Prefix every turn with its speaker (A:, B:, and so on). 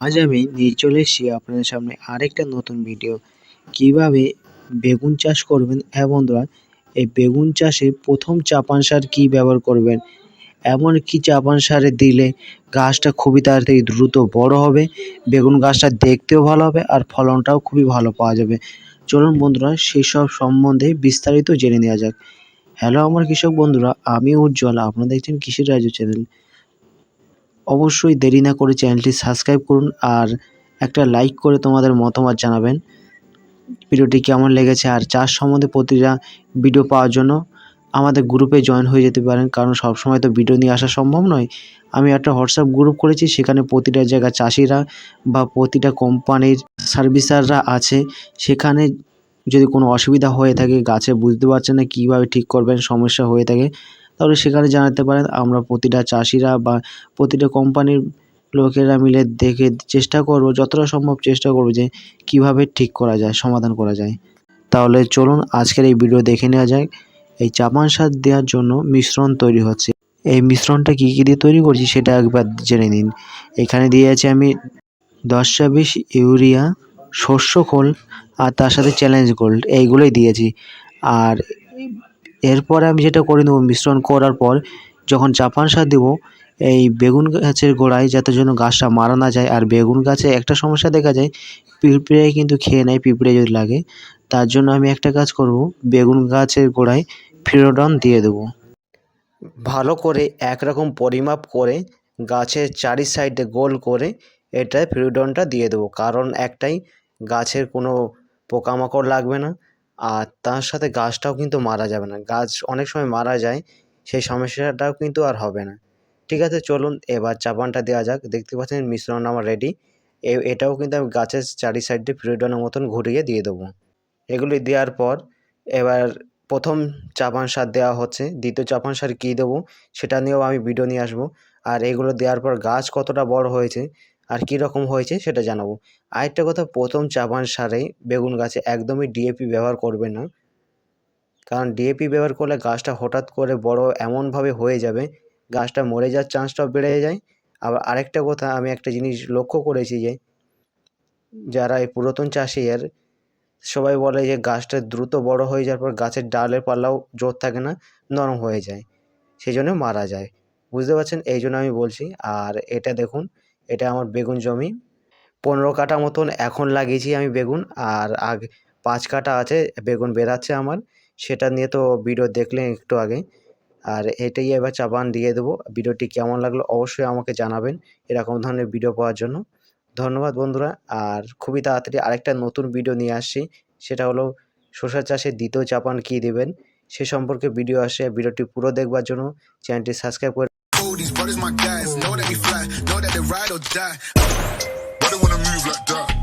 A: আজ আমি নিয়ে চলে এসেছি আপনাদের সামনে আরেকটা নতুন ভিডিও কীভাবে বেগুন চাষ করবেন? হ্যাঁ বন্ধুরা, এই বেগুন চাষে প্রথম চাপান সার কী ব্যবহার করবেন? এমন কি চাপান সারে দিলে গাছটা খুবই তাড়াতাড়ি দ্রুত বড় হবে, বেগুন গাছটা দেখতেও ভালো হবে আর ফলনটাও খুবই ভালো পাওয়া যাবে। চলুন বন্ধুরা সেই সব সম্বন্ধে বিস্তারিত জেনে নেওয়া যাক। হ্যালো আমার কৃষক বন্ধুরা, আমি উজ্জ্বল, আপনারা দেখছেন কৃষি রাজ্য চ্যানেল। অবশ্যই দেরি না করে চ্যানেলটি সাবস্ক্রাইব করুন আর একটা লাইক করে তোমাদের মতামত জানাবেন। ভিডিওটি কেমন লেগেছে আর চাষ সম্বন্ধে প্রতিটা ভিডিও পাওয়ার জন্য আমাদের গ্রুপে জয়েন হয়ে যেতে পারেন, কারণ সবসময় তো ভিডিও নিয়ে আসা সম্ভব নয়। আমি একটা হোয়াটসঅ্যাপ গ্রুপ করেছি, সেখানে প্রতিটা জায়গা চাষিরা বা প্রতিটা কোম্পানির সার্ভিসাররা আছে। সেখানে যদি কোনো অসুবিধা হয়ে থাকে, গাছে বুঝতে পারছেন না কীভাবে ঠিক করবেন, সমস্যা হয়ে থাকে তাহলে সেখানে জানাতে পারেন। আমরা প্রতিটা চাষিরা বা প্রতিটা কোম্পানির লোকেরা মিলে দেখে চেষ্টা করব, যতটা সম্ভব চেষ্টা করব যে কীভাবে ঠিক করা যায়, সমাধান করা যায়। তাহলে চলুন আজকের এই ভিডিও দেখে নেওয়া যাক। এই চাপান সার দেওয়ার জন্য মিশ্রণ তৈরি হচ্ছে। এই মিশ্রণটা কী কী দিয়ে তৈরি করছি সেটা একবার জেনে নিন। এখানে দিয়ে আছে আমি দশ ছাব্বিশ ইউরিয়া শস্য খোল আর তার সাথে চ্যালেঞ্জ গোল্ড, এইগুলোই দিয়েছি। আর এরপরে আমি যেটা করে নেব, মিশ্রণ করার পর যখন চাপান সার দেবো, এই বেগুন গাছের গোড়ায় যাতে জন্য গাছটা মারা না যায়। আর বেগুন গাছে একটা সমস্যা দেখা যায়, পিঁপড়ে কিন্তু খেয়ে নেয়, পিঁপড়ে যদি লাগে। তার জন্য আমি একটা কাজ করব, বেগুন গাছের গোড়ায় ফিরোডন দিয়ে দেবো। ভালো করে একরকম পরিমাপ করে গাছের চারি সাইডে গোল করে এটা ফিরোডনটা দিয়ে দেবো। কারণ একটাই গাছের কোনো পোকামাকড় লাগবে না। আর তার সাথে গাছটাও কিন্তু মারা যাবে না। গাছ অনেক সময় মারা যায়, সেই সমস্যাটাও কিন্তু আর হবে না। ঠিক আছে, চলুন এবার চাপানটা দেওয়া যাক। দেখতে পাচ্ছেন মিশ্রণ আমার রেডি এটাও কিন্তু আমি গাছের চারি সাইডে ফিরোডনের মতন ঘুরিয়ে দিয়ে দেবো। এগুলি দেওয়ার পর এবার প্রথম চাপান সার দেওয়া হচ্ছে। দ্বিতীয় চাপান সার কী দেবো সেটা নিয়েও আমি ভিডিও নিয়ে আসব। আর এগুলো দেওয়ার পর গাছ কতটা বড় হয়েছে আর কী রকম হয়েছে সেটা জানাব। আরেকটা কথা, প্রথম চাপান সারে বেগুন গাছে একদমই ডিএপি ব্যবহার করবে না। কারণ ডিএপি ব্যবহার করলে গাছটা হঠাৎ করে বড় এমনভাবে হয়ে যাবে, গাছটা মরে যাওয়ার চান্সটাও বেড়ে যায়। আবার আরেকটা কথা, আমি একটা জিনিস লক্ষ্য করেছি যে, যারা এই পুরাতন চাষি এর, সবাই বলে যে গাছটা দ্রুত বড় হয়ে যাওয়ার পর গাছের ডালের পাল্লাও জোর থাকে না, নরম হয়ে যায় সেই জন্য মারা যায়। বুঝতে পারছেন? এই জন্য আমি বলছি, আর এটা দেখুন এটা আমার বেগুন জমি। পনেরো কাটা মতন এখন লাগিয়েছি আমি বেগুন, আর আগে পাঁচ কাটা আছে, বেগুন বেরাচ্ছে আমার। সেটা নিয়ে তো ভিডিও দেখলেন একটু আগে। আর এটাই এবার চাপান দিয়ে দেবো। ভিডিওটি কেমন লাগল অবশ্যই আমাকে জানাবেন এরকম ধরনের ভিডিও পাওয়ার জন্য। ধন্যবাদ বন্ধুরা, আর খুবই তাড়াতাড়ি আরেকটা নতুন ভিডিও নিয়ে আসছি। সেটা হলো শসা চাষের দ্বিতীয় চাপান কী দেবেন? সে সম্পর্কে ভিডিও আসে। ভিডিওটি পুরো দেখবার জন্য চ্যানেলটি সাবস্ক্রাইব করে
B: ride or die. Why they wanna move like that?